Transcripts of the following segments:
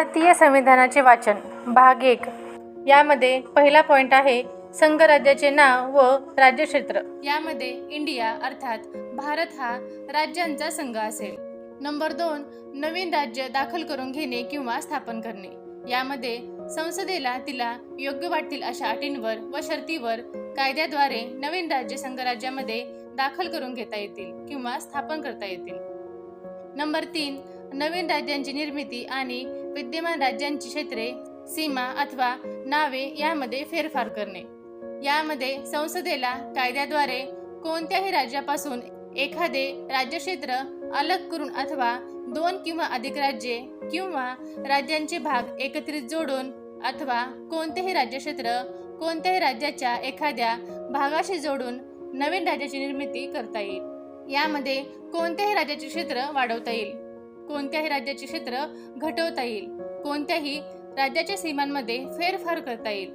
भारतीय संविधानाचे वाचन भाग एक. यामध्ये पहिला पॉइंट आहे संघराज्याचे नाव व राज्यक्षेत्र. यामध्ये इंडिया अर्थात भारत हा राज्यांचा संघ असेल. नंबर दोन नवीन राज्य दाखल करून घेणे किंवा स्थापन करणे. यामध्ये संसदेला तिला योग्य वाटतील अशा अटींवर व शर्तीवर कायद्याद्वारे नवीन राज्य संघराज्यामध्ये दाखल करून घेता येतील किंवा स्थापन करता येतील. नंबर तीन नवीन राज्यांची निर्मिती आणि विद्यमान राज्यांची क्षेत्रे सीमा अथवा नावे यामध्ये फेरफार करणे. यामध्ये संसदेला कायद्याद्वारे कोणत्याही राज्यापासून एखादे राज्यक्षेत्र अलग करून अथवा दोन किंवा अधिक राज्ये किंवा राज्यांचे भाग एकत्रित जोडून अथवा कोणतेही राज्यक्षेत्र कोणत्याही राज्याच्या एखाद्या भागाशी जोडून नवीन राज्याची निर्मिती करता येईल. यामध्ये कोणत्याही राज्याचे क्षेत्र वाढवता येईल. कोणत्याही राज्याचे क्षेत्र घटवता येईल. कोणत्याही राज्याच्या सीमांमध्ये फेरफार करता येईल.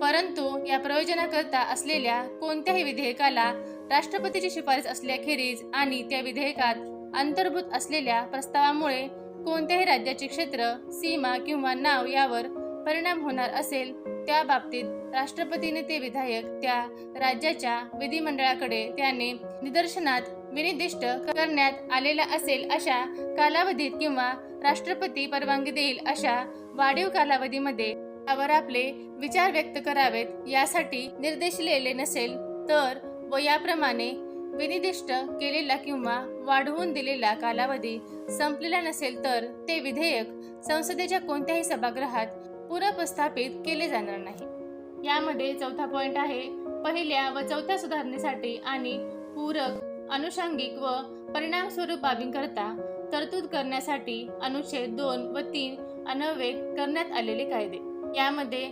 परंतु या प्रयोजनाकरता असलेल्या कोणत्याही विधेयकाला राष्ट्रपतीची शिफारस असल्याखेरीज आणि त्या विधेयकात अंतर्भूत असलेल्या प्रस्तावामुळे कोणत्याही राज्याचे क्षेत्र सीमा किंवा नाव यावर परिणाम होणार असेल त्या बाबतीत राष्ट्रपतीने ते विधायक त्या राज्याच्या विधिमंडळाकडे त्याने निदर्शनात विनिर्दिष्ट करण्यात आलेला असेल अशा कालावधीत किंवा राष्ट्रपती परवानगी देईल अशा वाढीव कालावधीमध्ये त्यावर आपले विचार व्यक्त करावेत यासाठी निर्देशलेले नसेल तर व याप्रमाणे विनिर्दिष्ट केलेला किंवा वाढवून दिलेला कालावधी संपलेला नसेल तर ते विधेयक संसदेच्या कोणत्याही सभागृहात पुनर्प्रस्थापित केले जाणार नाही. यामध्ये चौथा पॉइंट आहे पहिल्या व चौथ्या सुधारणेसाठी आणि पूरक अनुषंगिक व परिणामस्वरूप बाबींकरता तरतूद करण्यासाठी अनुच्छेद दोन व तीन अनवेग करण्यात आलेले कायदे. यामध्ये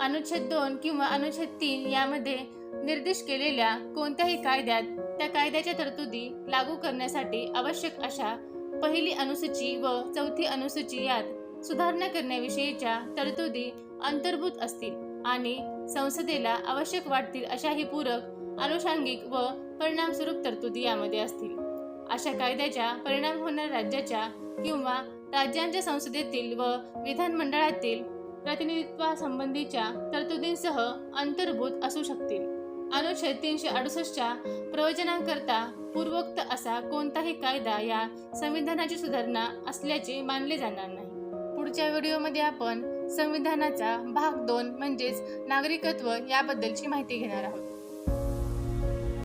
अनुच्छेद दोन किंवा अनुच्छेद तीन यामध्ये निर्दिष्ट केलेल्या कोणत्याही कायद्यात त्या कायद्याच्या तरतुदी लागू करण्यासाठी आवश्यक अशा पहिली अनुसूची व चौथी अनुसूची यात सुधारणा करण्याविषयीच्या तरतुदी अंतर्भूत असतील आणि संसदेला आवश्यक वाटतील अशाही पूरक अनुषांगिक व परिणामस्वरूप तरतुदी यामध्ये असतील. अशा कायद्याच्या परिणाम होणाऱ्या राज्याच्या किंवा राज्यांच्या संसदेतील व विधानमंडळातील प्रतिनिधित्वासंबंधीच्या तरतुदींसह अंतर्भूत असू शकतील. अनुच्छेद तीनशे अडुसष्टच्या प्रयोजनांकरता पूर्वोक्त असा कोणताही कायदा या संविधानाची सुधारणा असल्याचे मानले जाणार नाही. पुढच्या व्हिडिओमध्ये आपण संविधानाचा भाग दोन म्हणजेच नागरिकत्व याबद्दलची माहिती घेणार आहोत.